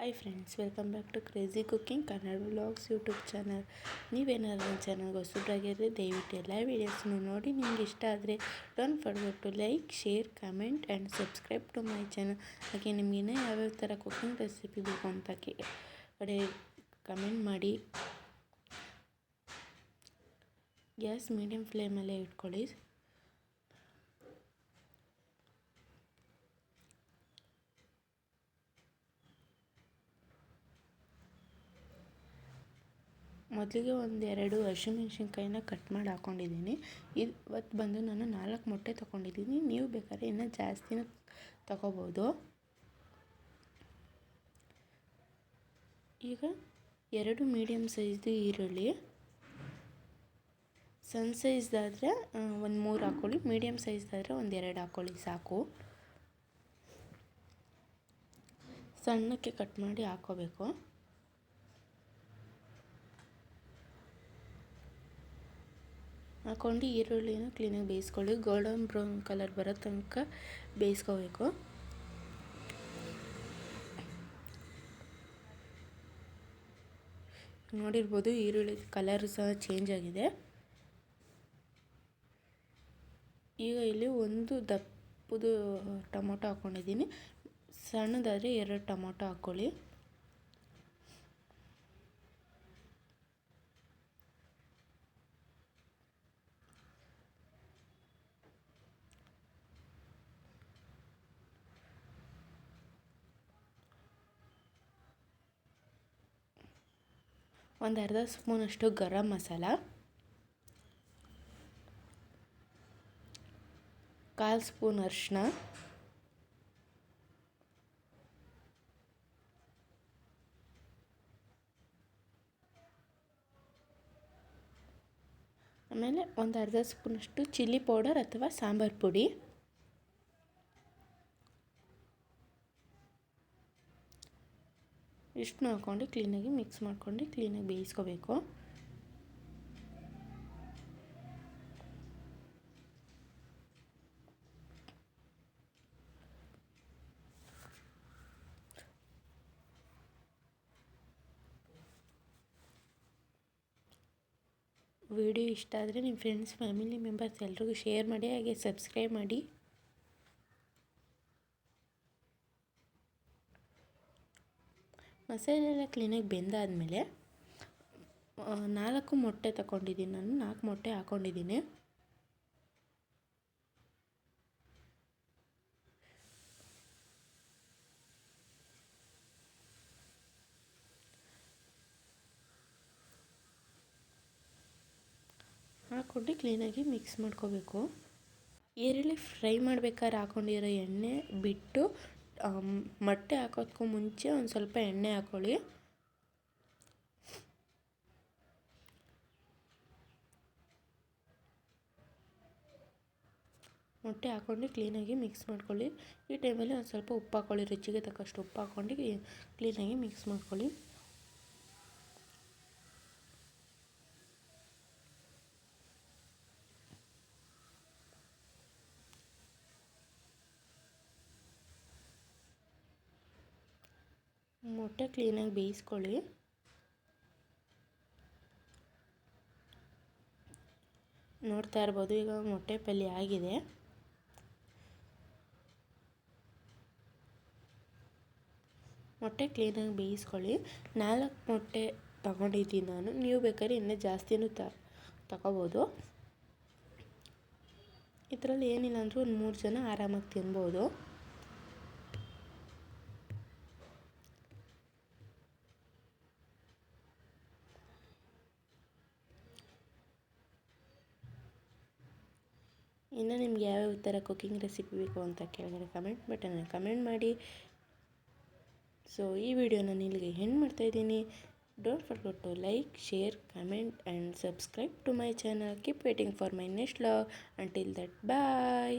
Hi friends welcome back to crazy cooking Kannada vlogs YouTube channel ನೀವೇನಾದ್ರು ನನ್ನ ಚಾನಲ್ಗೆ ಹೊಸಬ್ರಾಗಿದ್ದರೆ ದಯವಿಟ್ಟು ಎಲ್ಲ ವೀಡಿಯೋಸ್ನು ನೋಡಿ. ನಿಮ್ಗೆ ಇಷ್ಟ ಆದರೆ don't forget to like share comment and subscribe to my channel ಹಾಗೆ ನಿಮ್ಗೆ ಇನ್ನೂ ಯಾವ್ಯಾವ ಥರ ಕುಕ್ಕಿಂಗ್ ರೆಸಿಪಿ ಬೇಕು ಅಂತ ಕಡೆ ಕಮೆಂಟ್ ಮಾಡಿ. ಗ್ಯಾಸ್ ಮೀಡಿಯಮ್ ಫ್ಲೇಮಲ್ಲೇ ಇಟ್ಕೊಳ್ಳಿ. ಮೊದಲಿಗೆ ಒಂದೆರಡು ಹಸಿಮೆಣ್ಸಿನ್ಕಾಯಿನ ಕಟ್ ಮಾಡಿ ಹಾಕ್ಕೊಂಡಿದ್ದೀನಿ ಇವತ್ತು ಬಂದು ನಾನು ನಾಲ್ಕು ಮೊಟ್ಟೆ ತೊಗೊಂಡಿದ್ದೀನಿ ನೀವು ಬೇಕಾದ್ರೆ ಇನ್ನೂ ಜಾಸ್ತಿನೂ ತಗೋಬೋದು. ಈಗ ಎರಡು ಮೀಡಿಯಮ್ ಸೈಜ್ದು ಈರುಳ್ಳಿ. ಸಣ್ಣ ಸೈಜ್ದಾದರೆ ಒಂದು ಮೂರು ಹಾಕ್ಕೊಳ್ಳಿ ಮೀಡಿಯಮ್ ಸೈಜ್ದಾದರೆ ಒಂದು ಎರಡು ಹಾಕ್ಕೊಳ್ಳಿ ಸಾಕು. ಸಣ್ಣಕ್ಕೆ ಕಟ್ ಮಾಡಿ ಹಾಕ್ಕೋಬೇಕು ಹಾಕ್ಕೊಂಡು ಈರುಳ್ಳಿನ ಕ್ಲೀನಾಗಿ ಬೇಯಿಸ್ಕೊಳ್ಳಿ. ಗೋಲ್ಡನ್ ಬ್ರೌನ್ ಕಲರ್ ಬರೋ ತನಕ ಬೇಯಿಸ್ಕೋಬೇಕು. ನೋಡಿರ್ಬೋದು ಈರುಳ್ಳಿ ಕಲರ್ ಸಹ ಚೇಂಜ್ ಆಗಿದೆ. ಈಗ ಇಲ್ಲಿ ಒಂದು ದಪ್ಪದು ಟೊಮೊಟೊ ಹಾಕ್ಕೊಂಡಿದ್ದೀನಿ ಸಣ್ಣದಾದರೆ ಎರಡು ಟೊಮೊಟೊ ಹಾಕ್ಕೊಳ್ಳಿ. ಒಂದು ಅರ್ಧ ಸ್ಪೂನಷ್ಟು ಗರಂ ಮಸಾಲ. ಕಾಲು ಸ್ಪೂನ್ ಅರಿಶಿನ ಆಮೇಲೆ ಒಂದು ಅರ್ಧ ಸ್ಪೂನಷ್ಟು ಚಿಲ್ಲಿ ಪೌಡರ್ ಅಥವಾ ಸಾಂಬಾರು ಪುಡಿ. ಇಷ್ಟನ್ನು ಹಾಕ್ಕೊಂಡು ಕ್ಲೀನಾಗಿ ಮಿಕ್ಸ್ ಮಾಡ್ಕೊಂಡು ಕ್ಲೀನಾಗಿ ಬೇಯಿಸ್ಕೋಬೇಕು. ವಿಡಿಯೋ ಇಷ್ಟ ಆದರೆ ನಿಮ್ಮ ಫ್ರೆಂಡ್ಸ್ ಫ್ಯಾಮಿಲಿ ಮೆಂಬರ್ಸ್ ಎಲ್ರಿಗೂ ಶೇರ್ ಮಾಡಿ, ಹಾಗೆ ಸಬ್ಸ್ಕ್ರೈಬ್ ಮಾಡಿ. ಮಸಾಲೆ ಎಲ್ಲ ಕ್ಲೀನಾಗಿ ಬೆಂದಾದಮೇಲೆ ನಾಲ್ಕು ಮೊಟ್ಟೆ ತಗೊಂಡಿದ್ದೀನಿ ನಾನು, ನಾಲ್ಕು ಮೊಟ್ಟೆ ಹಾಕ್ಕೊಂಡಿದ್ದೀನಿ ಹಾಕ್ಕೊಂಡು ಕ್ಲೀನಾಗಿ ಮಿಕ್ಸ್ ಮಾಡ್ಕೋಬೇಕು. ಈರುಳ್ಳಿ ಫ್ರೈ ಮಾಡ್ಬೇಕಾದ್ರೆ ಹಾಕ್ಕೊಂಡಿರೋ ಎಣ್ಣೆ ಬಿಟ್ಟು ಮೊಟ್ಟೆ ಹಾಕೋದಕ್ಕೂ ಮುಂಚೆ ಒಂದು ಸ್ವಲ್ಪ ಎಣ್ಣೆ ಹಾಕ್ಕೊಳ್ಳಿ ಮೊಟ್ಟೆ ಹಾಕ್ಕೊಂಡು ಕ್ಲೀನಾಗಿ ಮಿಕ್ಸ್ ಮಾಡ್ಕೊಳ್ಳಿ. ಈ ಟೈಮಲ್ಲಿ ಒಂದು ಸ್ವಲ್ಪ ಉಪ್ಪು ಹಾಕ್ಕೊಳ್ಳಿ ರುಚಿಗೆ ತಕ್ಕಷ್ಟು ಉಪ್ಪು ಹಾಕ್ಕೊಂಡು ಕ್ಲೀನಾಗಿ ಮಿಕ್ಸ್ ಮಾಡ್ಕೊಳ್ಳಿ. ಮೊಟ್ಟೆ ಕ್ಲೀನಾಗಿ ಬೇಯಿಸ್ಕೊಳ್ಳಿ. ನೋಡ್ತಾ ಇರ್ಬೋದು, ಈಗ ಮೊಟ್ಟೆ ಪಲ್ಯ ಆಗಿದೆ. ಮೊಟ್ಟೆ ಕ್ಲೀನಾಗಿ ಬೇಯಿಸ್ಕೊಳ್ಳಿ. ನಾಲ್ಕು ಮೊಟ್ಟೆ ತಗೊಂಡಿದ್ದೀನಿ ನಾನು. ನೀವು ಬೇಕಾದ್ರೆ ಇನ್ನೂ ಜಾಸ್ತಿನೂ ತ, ತಗೋಬೋದು. ಇದರಲ್ಲಿ ಏನಿಲ್ಲ ಅಂದರೂ ಒಂದು ಮೂರು ಜನ ಆರಾಮಾಗಿ ತಿನ್ಬೋದು. ಇನ್ನು ನಿಮ್ಗೆ ಯಾವ್ಯಾವ ಥರ ಕುಕ್ಕಿಂಗ್ ರೆಸಿಪಿ ಬೇಕು ಅಂತ ಕೆಳಗಡೆ ಕಮೆಂಟ್ ಬಟನಲ್ಲಿ ಕಮೆಂಟ್ ಮಾಡಿ. ಸೊ ಈ ವಿಡಿಯೋನ ಇಲ್ಲಿಗೆ ಹೆಣ್ಣು ಮಾಡ್ತಾಯಿದ್ದೀನಿ don't forgot to like share comment and subscribe to my channel keep waiting for my next log until that bye